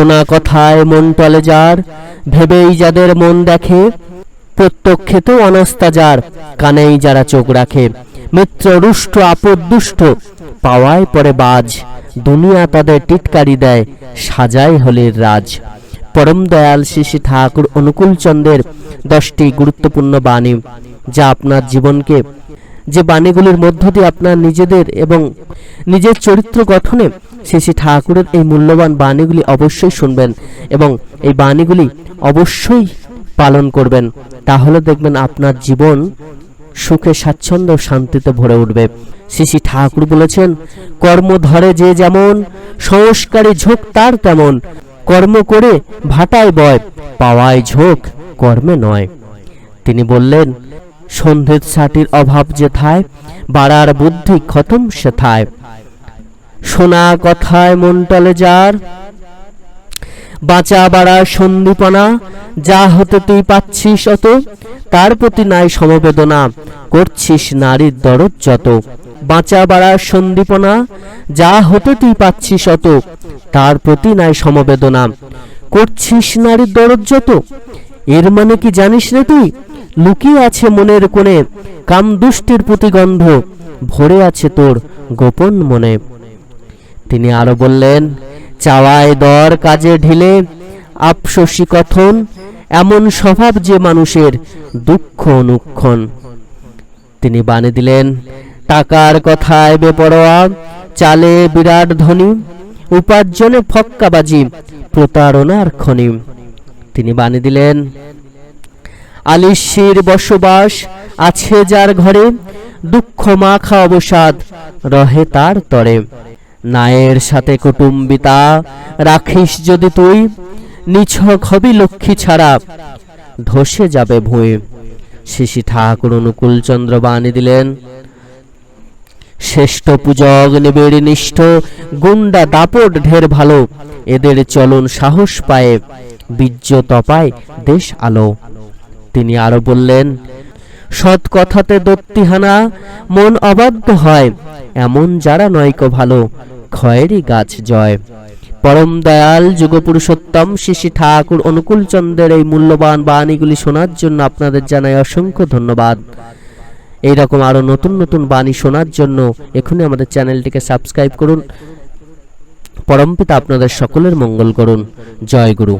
শোনা কথায় মন টলে যার, ভেবেই যাদের মন দেখে। প্রত্যক্ষেতেও অনাস্থা যার, কানেই যারা চোখ রাখে। মিত্র, রুষ্ট, আপদ, দুষ্ট, পাওয়ায় পরে বাজ। দুনিয়া তাদের টিটকারি দেয় সাজায় হলির রাজ। পরম দয়াল শিশি ঠাকুর অনুকূল চন্দ্রের দশটি গুরুত্বপূর্ণ বাণী, যা আপনার জীবনকে, যে বাণীগুলির মধ্য দিয়ে আপনার নিজেদের এবং নিজের চরিত্র গঠনে শ্রী ঠাকুরের এই মূল্যবান বাণীগুলি অবশ্যই শুনবেন এবং এই বাণীগুলি অবশ্যই পালন করবেন। তাহলে দেখবেন আপনার জীবন সুখে, স্বাচ্ছন্দ্য, শান্তিতে ভরে উঠবে। শ্রী ঠাকুর বলেছেন, কর্ম ধরে যে যেমন, সংস্কারী ঝোঁক তার তেমন। কর্ম করে ভাটায় বয় পাওয়ায় ঝোঁক কর্মে নয়। তিনি বললেন সন্ধ্যের সাটির অভাব যেথায় বাড়ার বুদ্ধি খতম সেথায় শোনা কথায় মন টলে যার। বাঁচা বাড়া সন্দীপনা যা হতে তুই পাচ্ছিস অত, তার প্রতি নাই সমবেদনা, করছিস নারীর দরদ যত। বাঁচা বাড়া সন্দীপনা যা হতে তুই পাচ্ছিস অত, তার প্রতি নাই সমবেদনা, করছিস নারীর দরদ যত। এর মানে কি জানিস রে তুই? লুকিয়ে আছে মনের কোণে কাম দুষ্টির প্রতিগন্ধ, ভরে আছে তোর গোপন মনে। তিনি আরও বললেন, চাওয়ায় দর কাজে ঢিলে আফসোসী কথন, এমন স্বভাব যে মানুষের দুঃখ অনুক্ষণ। তিনি বানে দিলেন, টাকার কথায় বেপরোয়া, চালে বিরাট ধনী, উপার্জনে ফক্কাবাজি, প্রতারণার খনি। তিনি বানে দিলেন, আলিশির বসবাস আছে যার ঘরে, দুঃখ মাখা অবসাদ রহে তার তরে। নায়ের সাথে কুটুম্বিতা, রাখিস যদি তুই, নিছক হবি লক্ষ্মী ছাড়া, ধসে যাবে ভুঁয়ে শিশি ঠাকুর অনুকূল চন্দ্র বাণী দিলেন, শ্রেষ্ঠ পূজক নিবিড় নিষ্ঠ, গুন্ডা দাপট ঢের ভালো, এদের চলন সাহস পায়ে, বীর্য তপায় দেশ আলো। তিনি আরও বললেন, সৎ কথাতে দত্তিহানা, মন অবাধ্য হয়, এমন যারা নয়কো ভালো ক্ষয়েরই গাছ জয়। পরম দয়াল যুগপুরুষোত্তম শিশি ঠাকুর অনুকূল চন্দ্রের এই মূল্যবান বাণীগুলি শোনার জন্য আপনাদের জানাই অসংখ্য ধন্যবাদ। এইরকম আরও নতুন নতুন বাণী শোনার জন্য এখনই আমাদের চ্যানেলটিকে সাবস্ক্রাইব করুন। পরমপিতা আপনাদের সকলের মঙ্গল করুন। জয় গুরু।